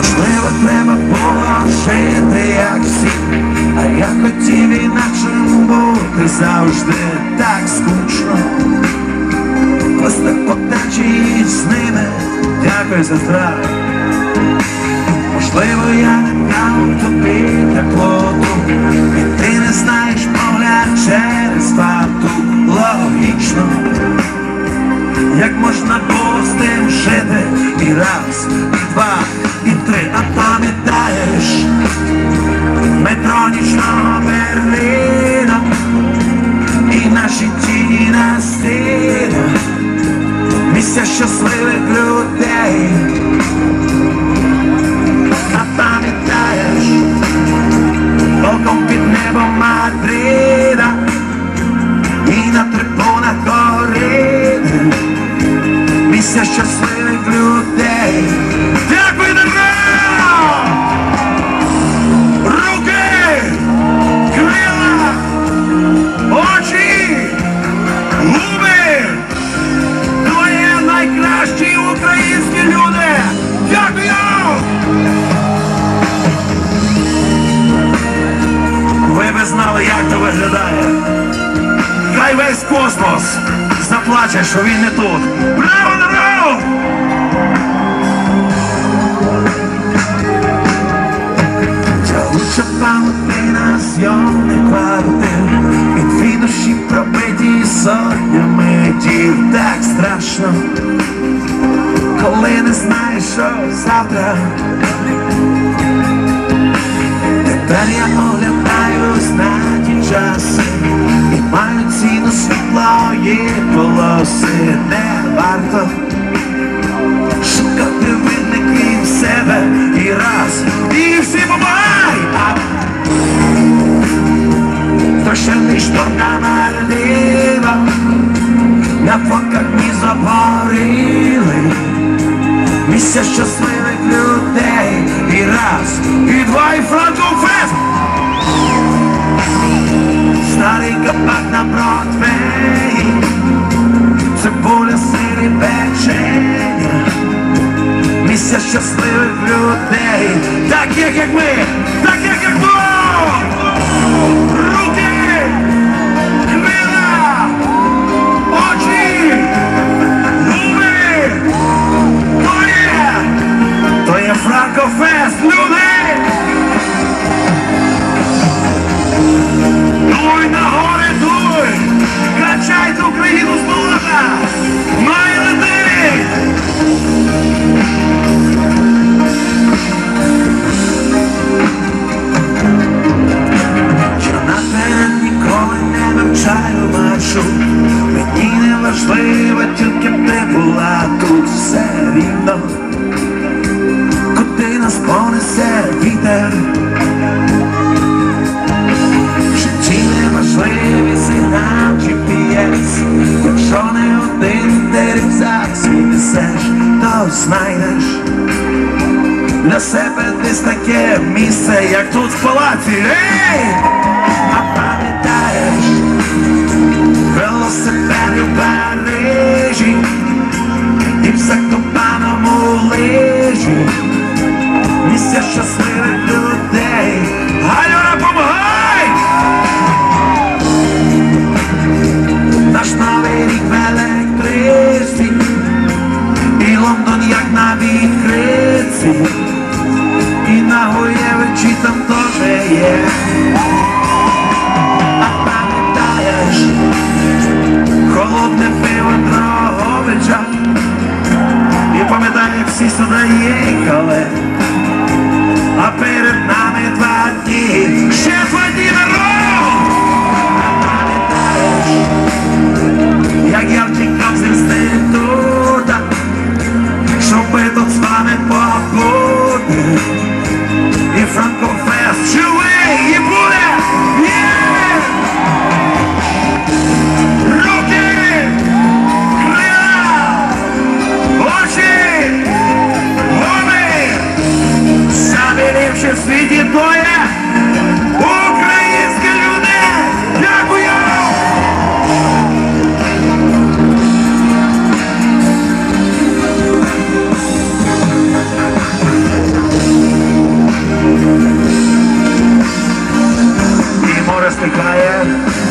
Можливо, треба було жити, як всі, а я хотів інакшим бути завжди так скучно. Просто потечі з ними, дякую сестра. Можливо, я не дав тобі теплоту, і ти не знаєш погляд через фату логічно. Як можна було з тим жити і раз, і два, місця щасливих людей. Виглядає. Хай весь космос заплаче, що він не тут. Браво, народ! Тягуча пам'ятина зйомних квартир І дві душі пробиті сотнями дів Так страшно, коли не знаєш, що завтра Тепер полоси Не варто. Шукати винників себе І раз, і всі бувай! Ще лиш торка наліво На фоках ні запарили, Місця щасливих щасливих людей Таких як ми, несеш, то знайдеш для себе десь таке місце, як тут в палаці. Ей! А пам'ятаєш велосипед у Парижі і в закопаному лижі місця щасливих людей. Morasty Player.